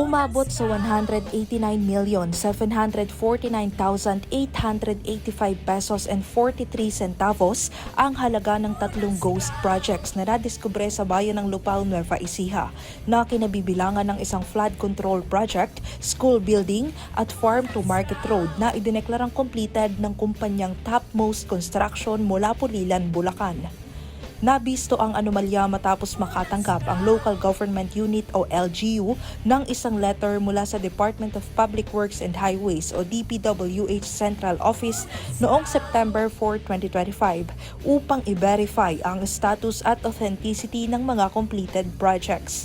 Umabot sa 189,749,885 pesos and 43 centavos ang halaga ng tatlong ghost projects na nadiskubre sa bayan ng Lupao, Nueva Ecija na kinabibilangan ng isang flood control project, school building at farm to market road na idineklarang completed ng kumpanyang Topmost Construction mula Pulilan, Bulacan. Nabisto ang anomalya matapos makatanggap ang Local Government Unit o LGU ng isang letter mula sa Department of Public Works and Highways o DPWH Central Office noong September 4, 2025 upang i-verify ang status at authenticity ng mga completed projects.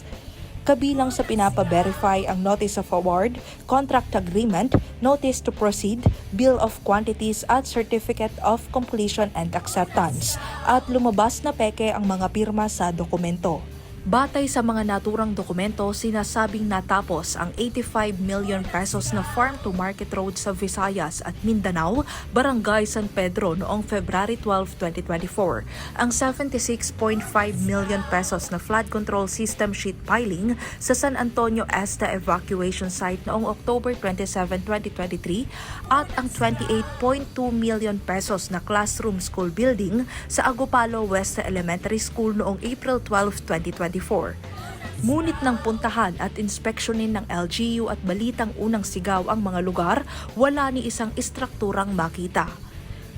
Kabilang sa pinapa-verify ang Notice of Award, Contract Agreement, Notice to Proceed, Bill of Quantities at Certificate of Completion and Acceptance. At lumabas na peke ang mga pirma sa dokumento. Batay sa mga naturang dokumento, sinasabing natapos ang 85 million pesos na farm to market road sa Visayas at Mindanao, Barangay San Pedro noong February 12, 2024. Ang 76.5 million pesos na flood control system sheet piling sa San Antonio Esta Evacuation Site noong October 27, 2023 at ang 28.2 million pesos na classroom school building sa Agupalo West Elementary School noong April 12, 2024. Ngunit nang puntahan at inspeksyonin ng LGU at balitang unang sigaw ang mga lugar, wala ni isang istrukturang makita.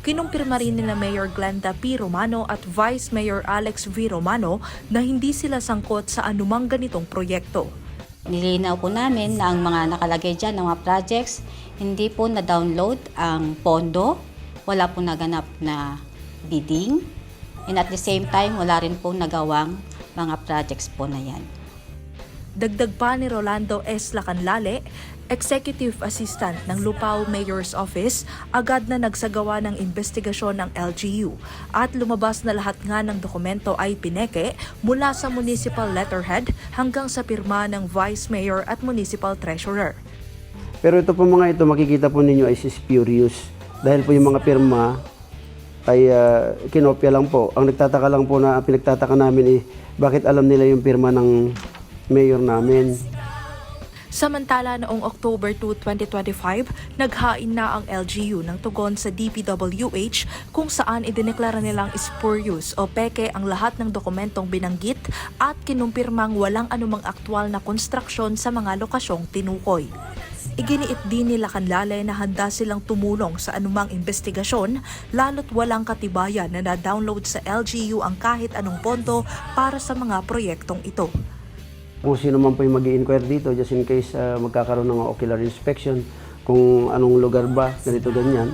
Kinumpirma rin ni na Mayor Glenda P. Romano at Vice Mayor Alex V. Romano na hindi sila sangkot sa anumang ganitong proyekto. Nilinaw po namin na ang mga nakalagay dyan ng mga projects, hindi po na-download ang pondo, wala po naganap na bidding, and at the same time, wala rin po nagawang mga projects po na yan. Dagdag pa ni Rolando S. Lacanlale, Executive Assistant ng Lupao Mayor's Office, agad na nagsagawa ng investigasyon ng LGU at lumabas na lahat nga ng dokumento ay pineke mula sa municipal letterhead hanggang sa pirma ng Vice Mayor at Municipal Treasurer. Pero ito po mga ito, makikita po ninyo ay spurious. Dahil po yung mga pirma ay ah, kinopya lang po. Ang nagtataka lang po na, pinagtataka namin eh, bakit alam nila yung pirma ng mayor namin. Samantala noong October 2, 2025, naghain na ang LGU ng tugon sa DPWH kung saan idineklara nilang spurious o peke ang lahat ng dokumentong binanggit at kinumpirmang walang anumang aktwal na konstruksyon sa mga lokasyong tinukoy. Iginiit din ni Lacanlale na handa silang tumulong sa anumang investigasyon lalo't walang katibayan na na-download sa LGU ang kahit anong pondo para sa mga proyektong ito. Kung sino man po yung mag inquire dito, just in case ah, magkakaroon ng ocular inspection, kung anong lugar ba, ganito, ganyan.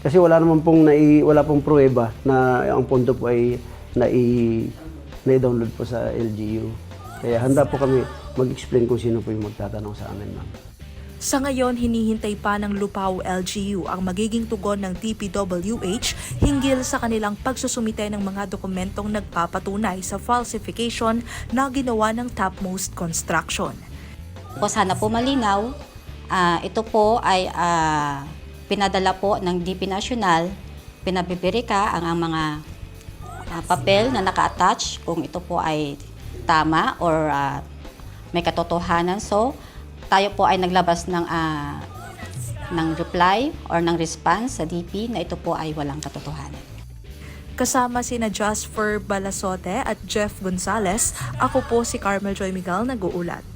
Kasi wala naman pong, nai, wala pong pruweba na ang pondo po ay nai, nai-download po sa LGU. Kaya handa po kami mag-explain kung sino po yung magtatanong sa amin, ma'am. Sa ngayon, hinihintay pa ng Lupao LGU ang magiging tugon ng DPWH hinggil sa kanilang pagsusumite ng mga dokumentong nagpapatunay sa falsification na ginawa ng Topmost Construction. Po sana po malinaw, ah, ito po ay ah, pinadala po ng DP National, pinabibirika ang, ang mga ah, papel na naka-attach kung ito po ay tama or ah, may katotohanan. So, tayo po ay naglabas ng ah, ng reply or ng response sa DP na ito po ay walang katotohanan. Kasama sina Jasper Balasote at Jeff Gonzalez, ako po si Carmel Joy Miguel nag-uulat.